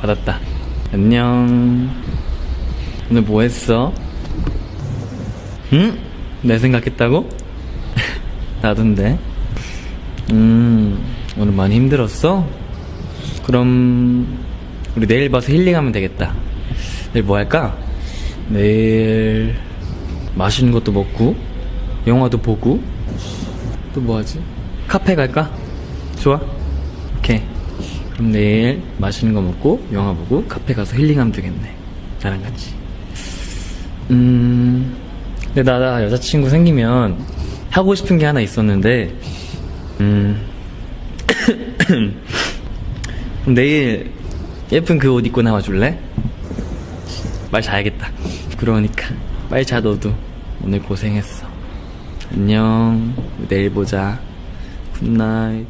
받았다. 안녕. 오늘 뭐 했어? 응? 내 생각했다고? 나던데. 음, 오늘 많이 힘들었어? 그럼, 우리 내일 봐서 힐링하면 되겠다. 내일 뭐 할까? 내일, 맛있는 것도 먹고, 영화도 보고, 또 뭐 하지? 카페 갈까? 좋아? 그럼 내일 맛있는 거 먹고, 영화 보고, 카페 가서 힐링하면 되겠네. 나랑 같이. 음, 근데 나, 나 여자친구 생기면 하고 싶은 게 하나 있었는데, 음, 그럼 내일 예쁜 그 옷 입고 나와줄래? 말 자야겠다. 그러니까. 빨리 자, 너도. 오늘 고생했어. 안녕. 내일 보자. 굿나잇.